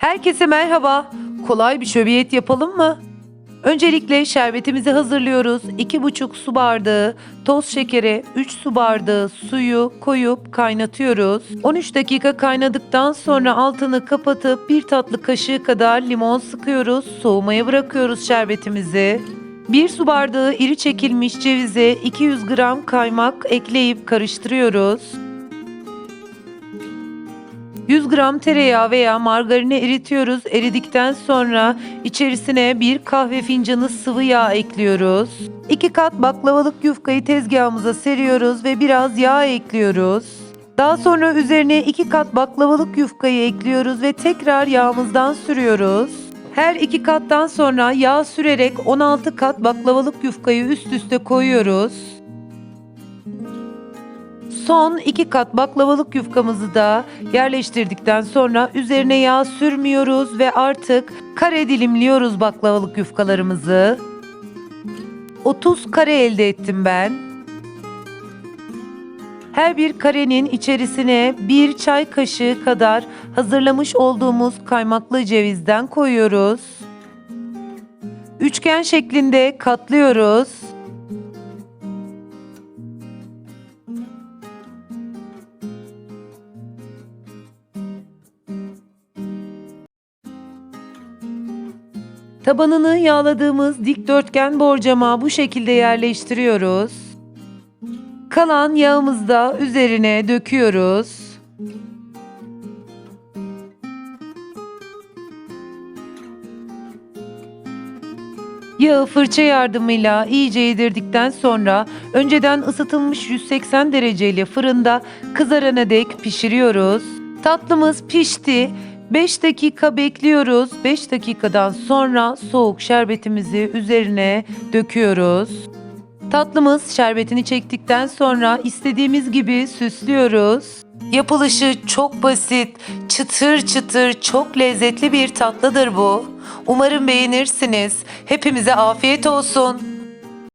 Herkese merhaba. Kolay bir şöbiyet yapalım mı? Öncelikle şerbetimizi hazırlıyoruz. 2,5 su bardağı toz şekere, 3 su bardağı suyu koyup kaynatıyoruz. 13 dakika kaynadıktan sonra altını kapatıp bir tatlı kaşığı kadar limon sıkıyoruz. Soğumaya bırakıyoruz şerbetimizi. 1 su bardağı iri çekilmiş cevize 200 gram kaymak ekleyip karıştırıyoruz. 100 gram tereyağı veya margarini eritiyoruz. Eridikten sonra içerisine bir kahve fincanı sıvı yağ ekliyoruz. 2 kat baklavalık yufkayı tezgahımıza seriyoruz ve biraz yağ ekliyoruz. Daha sonra üzerine 2 kat baklavalık yufkayı ekliyoruz ve tekrar yağımızdan sürüyoruz. Her iki kattan sonra yağ sürerek 16 kat baklavalık yufkayı üst üste koyuyoruz. Son iki kat baklavalık yufkamızı da yerleştirdikten sonra üzerine yağ sürmüyoruz ve artık kare dilimliyoruz baklavalık yufkalarımızı. 30 kare elde ettim ben. Her bir karenin içerisine bir çay kaşığı kadar hazırlamış olduğumuz kaymaklı cevizden koyuyoruz. Üçgen şeklinde katlıyoruz. Tabanını yağladığımız dikdörtgen borcama bu şekilde yerleştiriyoruz. Kalan yağımızı da üzerine döküyoruz. Yağı fırça yardımıyla iyice yedirdikten sonra önceden ısıtılmış 180 dereceli fırında kızarana dek pişiriyoruz. Tatlımız pişti. 5 dakika bekliyoruz. 5 dakikadan sonra soğuk şerbetimizi üzerine döküyoruz. Tatlımız şerbetini çektikten sonra istediğimiz gibi süslüyoruz. Yapılışı çok basit, çıtır çıtır, çok lezzetli bir tatlıdır bu. Umarım beğenirsiniz. Hepimize afiyet olsun.